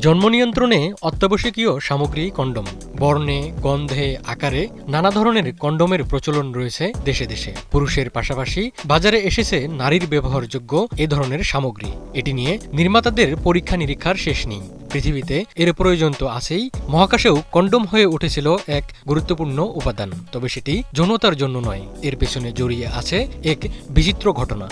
জন্ম নিয়ন্ত্রণে অত্যাবশ্যকীয় সামগ্রী, কন্ডম। বর্ণে, গন্ধে, আকারে নানা ধরনের কন্ডমের প্রচলন রয়েছে দেশে দেশে। পুরুষের পাশাপাশি বাজারে এসেছে নারীর ব্যবহারযোগ্য এ ধরনের সামগ্রী। এটি নিয়ে নির্মাতাদের পরীক্ষা নিরীক্ষার শেষ নেই। পৃথিবীতে এর প্রয়োজন তো আছেই। মহাকাশেও কন্ডম হয়ে উঠেছিল এক গুরুত্বপূর্ণ উপাদান। তবে সেটি যৌনতার জন্য নয়। এর পেছনে জড়িয়ে আছে এক বিচিত্র ঘটনা।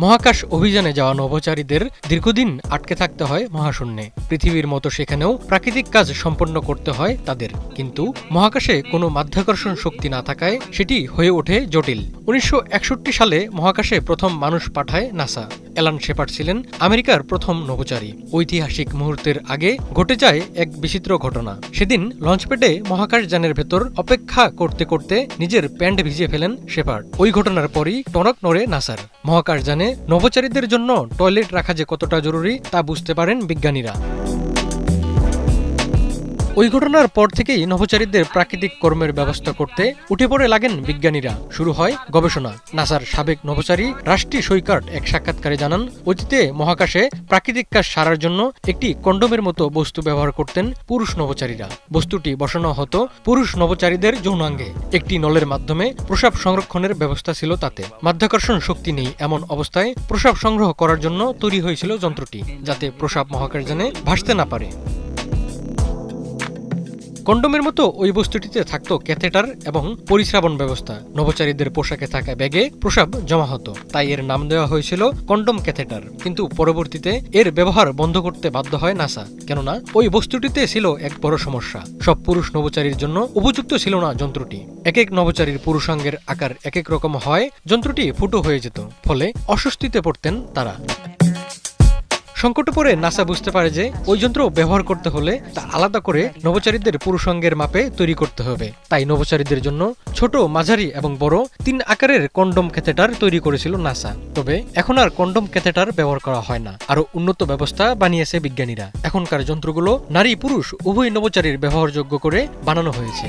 মহাকাশ অভিযানে যাওয়া নভোচারীদের দীর্ঘদিন আটকে থাকতে হয় মহাশূন্যে। পৃথিবীর মতো সেখানেও প্রাকৃতিক কাজ সম্পন্ন করতে হয় তাদের। কিন্তু মহাকাশে কোনো মাধ্যাকর্ষণ শক্তি না থাকায় সেটি হয়ে ওঠে জটিল। উনিশশো একষট্টি সালে মহাকাশে প্রথম মানুষ পাঠায় নাসা। অ্যালান শেপার্ড ছিলেন আমেরিকার প্রথম নভোচারী। ঐতিহাসিক মুহূর্তের আগে ঘটে যায় এক বিচিত্র ঘটনা। সেদিন লঞ্চপ্যাডে মহাকাশযানের ভেতর অপেক্ষা করতে করতে নিজের প্যান্ট ভিজিয়ে ফেলেন শেপার্ড। ওই ঘটনার পরই টনক নড়ে নাসার। মহাকাশযানে নভোচারীদের জন্য টয়লেট রাখা যে কতটা জরুরি তা বুঝতে পারেন বিজ্ঞানীরা। ওই ঘটনার পর থেকেই নভোচারীদের প্রাকৃতিক কর্মের ব্যবস্থা করতে উঠে পড়ে লাগেন বিজ্ঞানীরা। শুরু হয় গবেষণা। নাসার সাবেক নভোচারী রাষ্ট্রী সৈকার্ট এক সাক্ষাৎকারে জানান, অতীতে মহাকাশে প্রাকৃতিক কাজ সারার জন্য একটি কন্ডোমের মতো বস্তু ব্যবহার করতেন পুরুষ নভোচারীরা। বস্তুটি বসানো হতো পুরুষ নভোচারীদের যৌনাঙ্গে। একটি নলের মাধ্যমে প্রসাব সংরক্ষণের ব্যবস্থা ছিল তাতে। মাধ্যাকর্ষণ শক্তি নেই এমন অবস্থায় প্রসাব সংগ্রহ করার জন্য তৈরি হয়েছিল যন্ত্রটি, যাতে প্রসাব মহাকাশযানে ভাসতে না পারে। কন্ডোমের মতো ওই বস্তুটিতে থাকত ক্যাথেটার এবং পরিশ্রাবণ ব্যবস্থা। নভোচারীদের পোশাকে থাকা ব্যাগে প্রসাব জমা হতো। তাই এর নাম দেওয়া হয়েছিল কন্ডোম ক্যাথেটার। কিন্তু পরবর্তীতে এর ব্যবহার বন্ধ করতে বাধ্য হয় নাসা। কেননা ওই বস্তুটিতে ছিল এক বড় সমস্যা। সব পুরুষ নভোচারীর জন্য উপযুক্ত ছিল না যন্ত্রটি। এক এক নভোচারীর পুরুষাঙ্গের আকার এক এক রকম হয়, যন্ত্রটি ফুটো হয়ে যেত। ফলে অস্বস্তিতে পড়তেন তারা। সংকটে পড়ে নাসা বুঝতে পারে যে ওই যন্ত্র ব্যবহার করতে হলে তা আলাদা করে নভোচারীদের পুরুষাঙ্গের মাপে তৈরি করতে হবে। তাই নভোচারীদের জন্য ছোট, মাঝারি এবং বড় তিন আকারের কন্ডম ক্যাথেটার তৈরি করেছিল নাসা। তবে এখন আর কন্ডম ক্যাথেটার ব্যবহার করা হয় না। আরও উন্নত ব্যবস্থা বানিয়েছে বিজ্ঞানীরা। এখনকার যন্ত্রগুলো নারী পুরুষ উভয় নভোচারীর ব্যবহারযোগ্য করে বানানো হয়েছে।